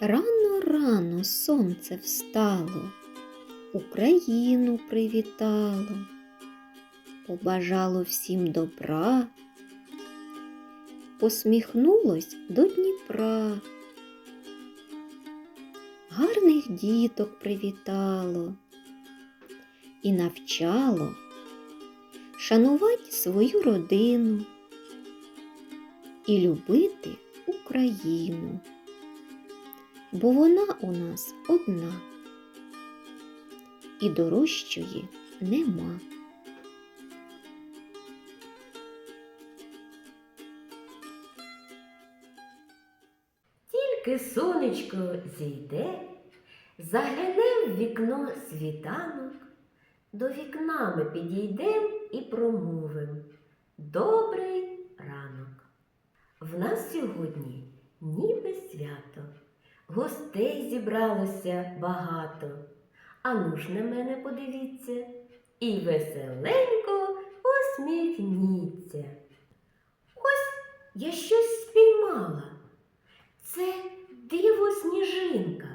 Рано рано сонце встало, Україну привітало, побажало всім добра, посміхнулось до Дніпра. Гарних діток привітало і навчало шанувати свою родину і любити Україну бо вона у нас одна і дорожчої нема. Тільки сонечко зійде, загляне в вікно світанок, до вікна ми підійдем і промовим Добрий ранок. В нас сьогодні ніби свято, гостей зібралося багато. Ану ж на мене подивіться і веселенько усміхніться. Ось я щось спіймала. Це диво сніжинка.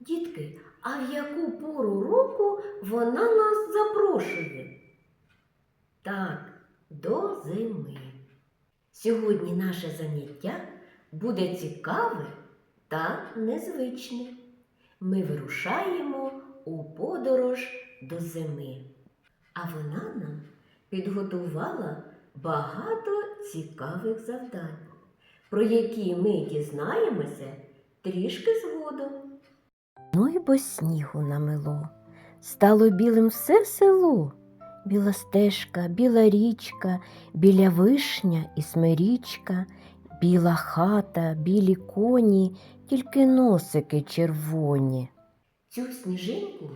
Дітки, а в яку пору року вона нас запрошує? Так, до зими. Сьогодні наше заняття буде цікаве та незвичне. Ми вирушаємо у подорож до зими. А вона нам підготувала багато цікавих завдань про які ми дізнаємося трішки згодом. Ну й бо снігу намело, стало білим все село. Біла стежка, біла річка, біля вишня і смирічка, біла хата, білі коні, тільки носики червоні. Цю сніжинку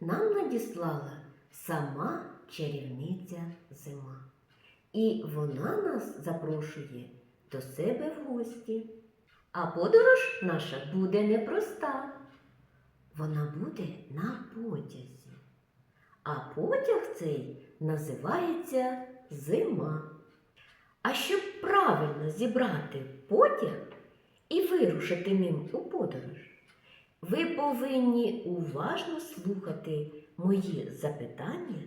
нам надіслала сама чарівниця зима. І вона нас запрошує до себе в гості. А подорож наша буде непроста. Вона буде на потязі. А потяг цей називається зима. А щоб правильно зібрати потяг і вирушити ним у подорож, ви повинні уважно слухати мої запитання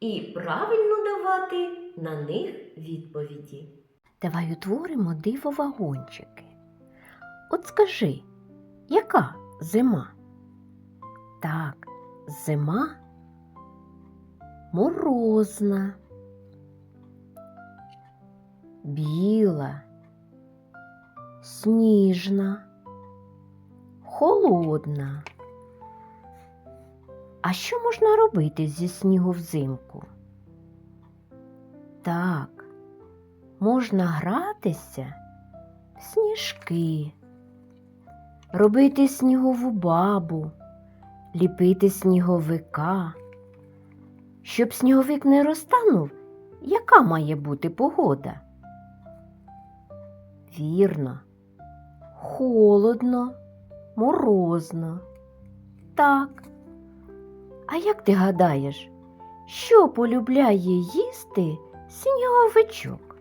і правильно давати на них відповіді. Давай утворимо диво вагончики. От скажи, яка зима? Так, зима морозна, біла, сніжна, холодна. А що можна робити зі снігу взимку? Так, можна гратися в сніжки, робити снігову бабу, ліпити сніговика. Щоб сніговик не розтанув, яка має бути погода? Вірно, холодно, морозно. Так. А як ти гадаєш, що полюбляє їсти сніговичок?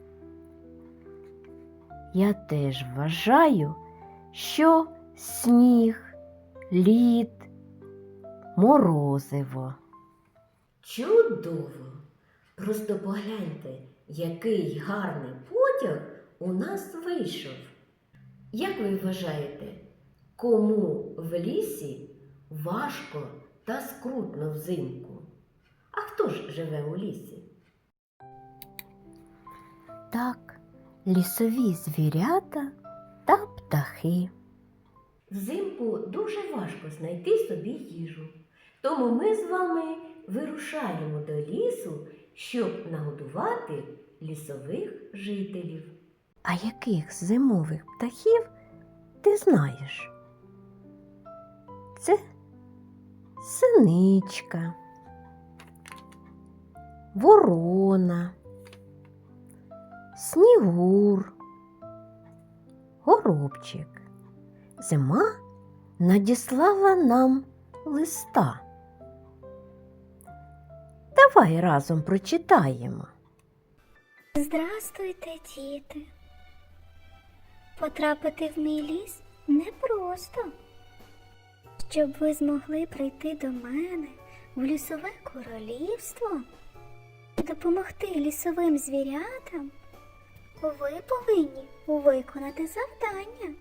Я теж вважаю, що сніг, лід, морозиво. Чудово! Просто погляньте, який гарний потяг у нас вийшов. Як ви вважаєте, кому в лісі важко та скрутно взимку? А хто ж живе у лісі? Так, лісові звірята та птахи. Взимку дуже важко знайти собі їжу. Тому ми з вами вирушаємо до лісу, щоб нагодувати лісових жителів. А яких зимових птахів ти знаєш? Це синичка, ворона, снігур, горобчик. Зима надіслала нам листа. Давай разом прочитаємо. Здрастуйте, діти. Потрапити в мій ліс непросто. Щоб ви змогли прийти до мене в лісове королівство і допомогти лісовим звірятам, ви повинні виконати завдання.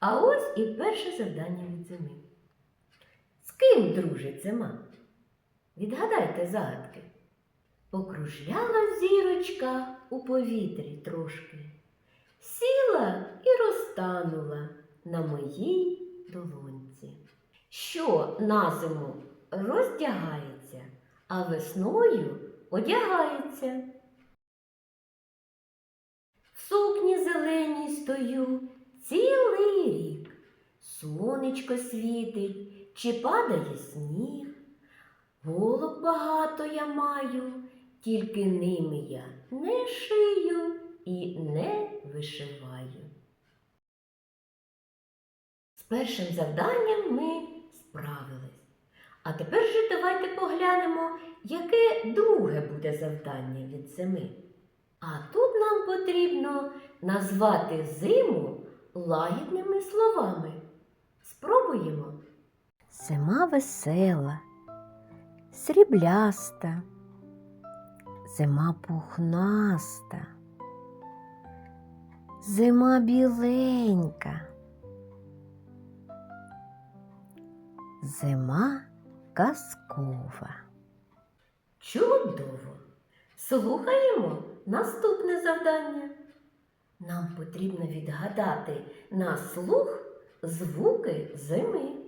А ось і перше завдання від зими. З ким дружить зима? Відгадайте загадки. Покружляла зірочка у повітрі трошки, сіла і розтанула на моїй долонці. Що на зиму роздягається, а весною одягається. В сукні зеленій стою цілий рік. Сонечко світить, чи падає сніг. Голок багато я маю, тільки ними я не шию вишиваю. З першим завданням ми справились. А тепер же давайте поглянемо, яке друге буде завдання від зими. А тут нам потрібно назвати зиму лагідними словами. Спробуємо. Зима весела, срібляста, зима пухнаста, зима біленька, зима казкова. Чудово! Слухаємо наступне завдання. Нам потрібно відгадати на слух звуки зими.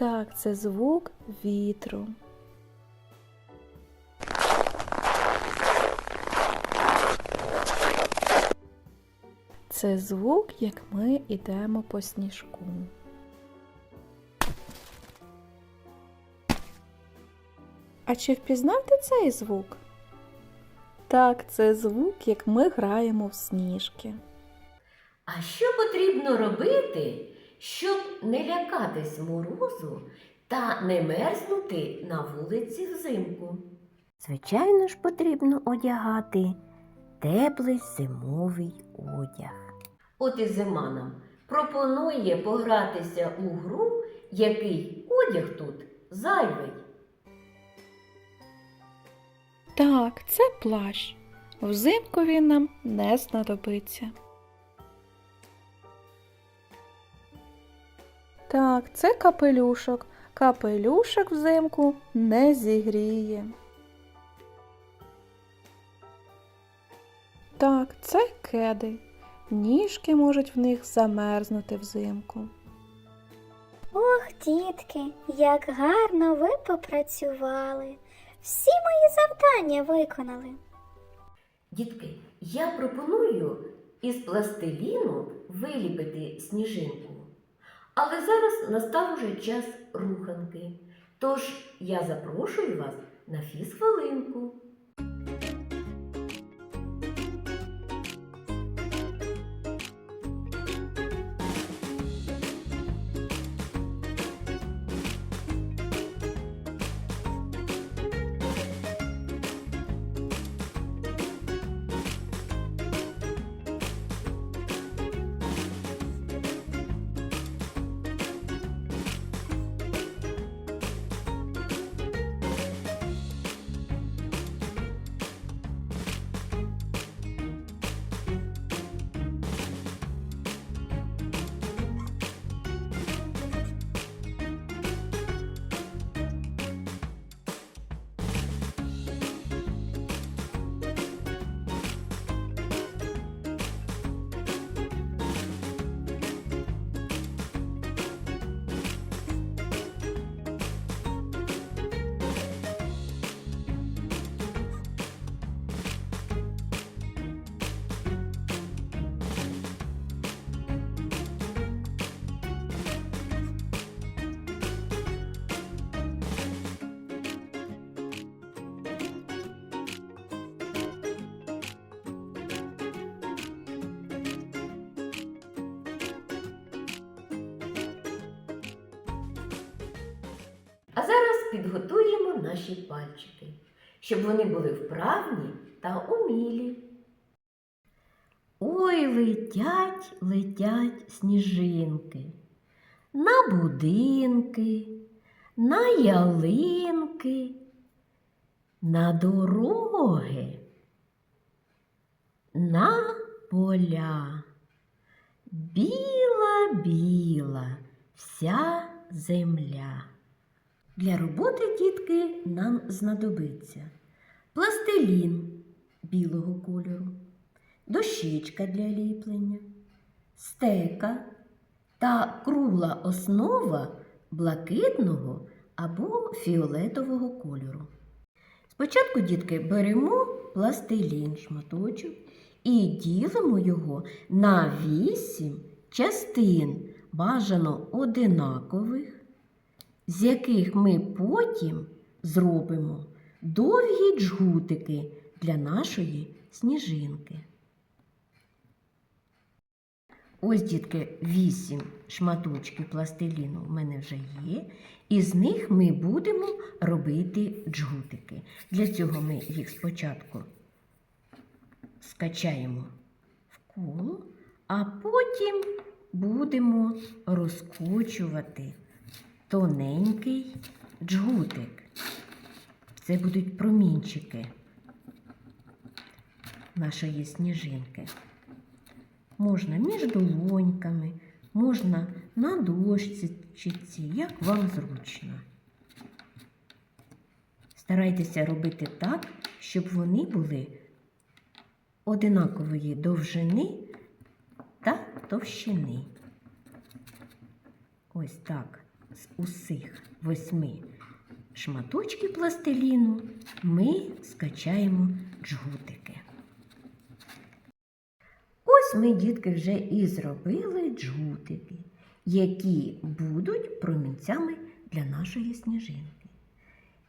Так, це звук вітру. Це звук, як ми йдемо по сніжку. А чи впізнав ти цей звук? Так, це звук, як ми граємо в сніжки. А що потрібно робити, щоб не лякатись морозу та не мерзнути на вулиці взимку? Звичайно ж, потрібно одягати теплий зимовий одяг. От і зима нам пропонує погратися у гру, який одяг тут зайвий. Так, це плащ. Взимку він нам не знадобиться. Так, це капелюшок. Капелюшок взимку не зігріє. Так, це кеди. Ніжки можуть в них замерзнути взимку. Ох, дітки, як гарно ви попрацювали. Всі мої завдання виконали. Дітки, я пропоную із пластиліну виліпити сніжинку. Але зараз настав уже час руханки. Тож я запрошую вас на фізхвилинку. А зараз підготуємо наші пальчики, щоб вони були вправні та умілі. Ой, летять, летять сніжинки на будинки, на ялинки, на дороги, на поля. Біла, біла вся земля. Для роботи, дітки, нам знадобиться пластилін білого кольору, дощечка для ліплення, стека та кругла основа блакитного або фіолетового кольору. Спочатку, дітки, беремо пластилін шматочок і ділимо його на вісім частин, бажано одинакових, з яких ми потім зробимо довгі джгутики для нашої сніжинки. Ось, дітки, вісім шматочків пластиліну в мене вже є, і з них ми будемо робити джгутики. Для цього ми їх спочатку скачаємо в коло, а потім будемо розкочувати тоненький джгутик. Це будуть промінчики нашої сніжинки. Можна між долоньками, можна на дощці, як вам зручно. Старайтеся робити так, щоб вони були одинакової довжини та товщини. Ось так з усіх восьми шматочків пластиліну ми скачаємо джгутики. Ось ми, дітки, вже і зробили джгутики, які будуть промінцями для нашої сніжинки.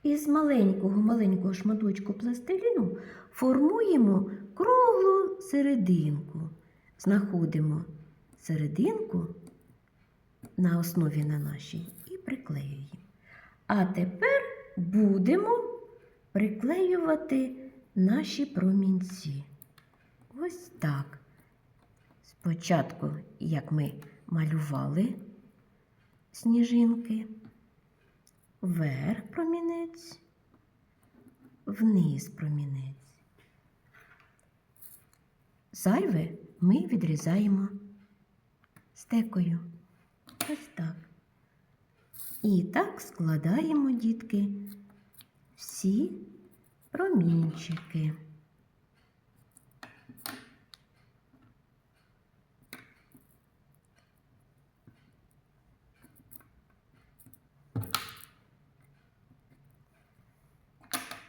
Із маленького-маленького шматочку пластиліну формуємо круглу серединку. Знаходимо серединку на основі на нашій і приклеюємо. А тепер будемо приклеювати наші промінці. Ось так. Спочатку, як ми малювали сніжинки, вверх промінець, вниз промінець. Зайве ми відрізаємо стекою. Ось так. І так складаємо, дітки, всі промінчики.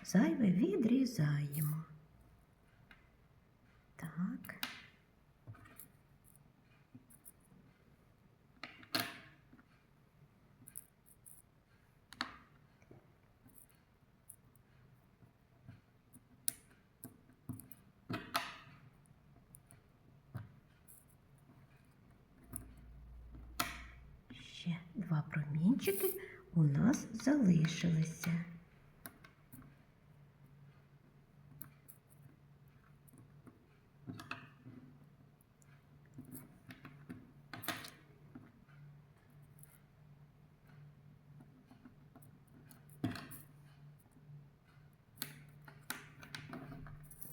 Зайве відрізаємо. Так. Ще два промінчики у нас залишилися.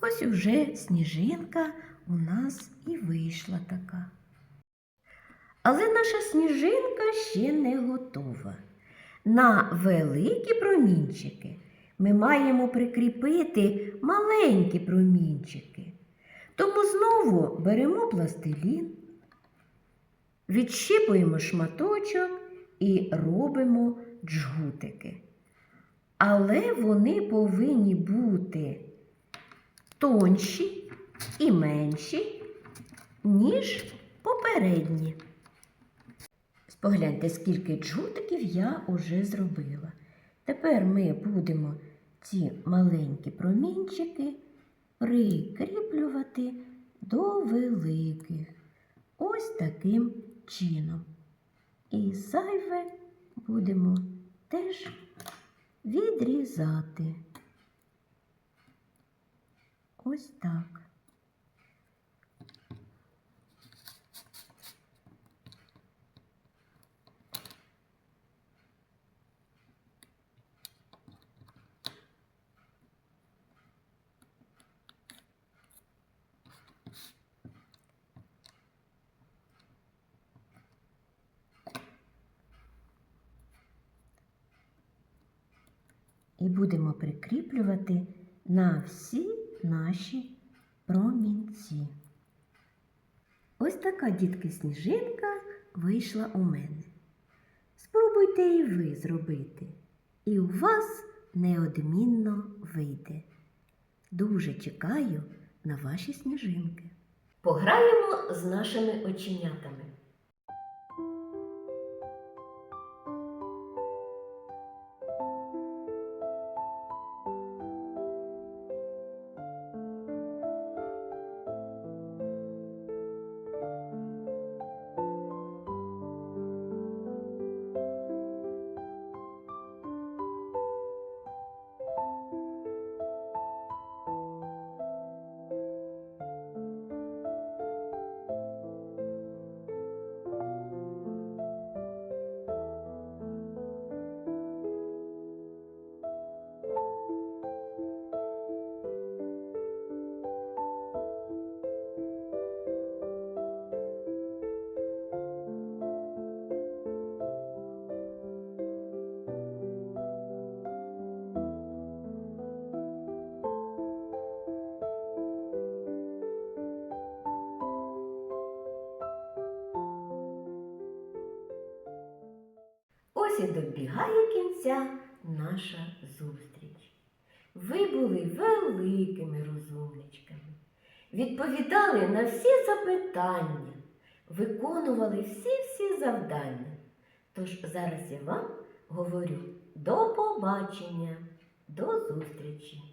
Ось уже сніжинка у нас і вийшла така. Але наша сніжинка ще не готова. На великі промінчики ми маємо прикріпити маленькі промінчики. Тому знову беремо пластилін, відщипуємо шматочок і робимо джгутики. Але вони повинні бути тонші і менші, ніж попередні. Спогляньте, скільки джгутиків я уже зробила. Тепер ми будемо ці маленькі промінчики прикріплювати до великих. Ось таким чином. І зайве будемо теж відрізати. Ось так. І будемо прикріплювати на всі наші промінці. Ось така дітки сніжинка вийшла у мене. Спробуйте і ви зробити, і у вас неодмінно вийде. Дуже чекаю на ваші сніжинки. Пограємо з нашими оченятами. Ось і добігає кінця наша зустріч. Ви були великими розумничками, відповідали на всі запитання, виконували всі-всі завдання. Тож зараз я вам говорю до побачення, до зустрічі!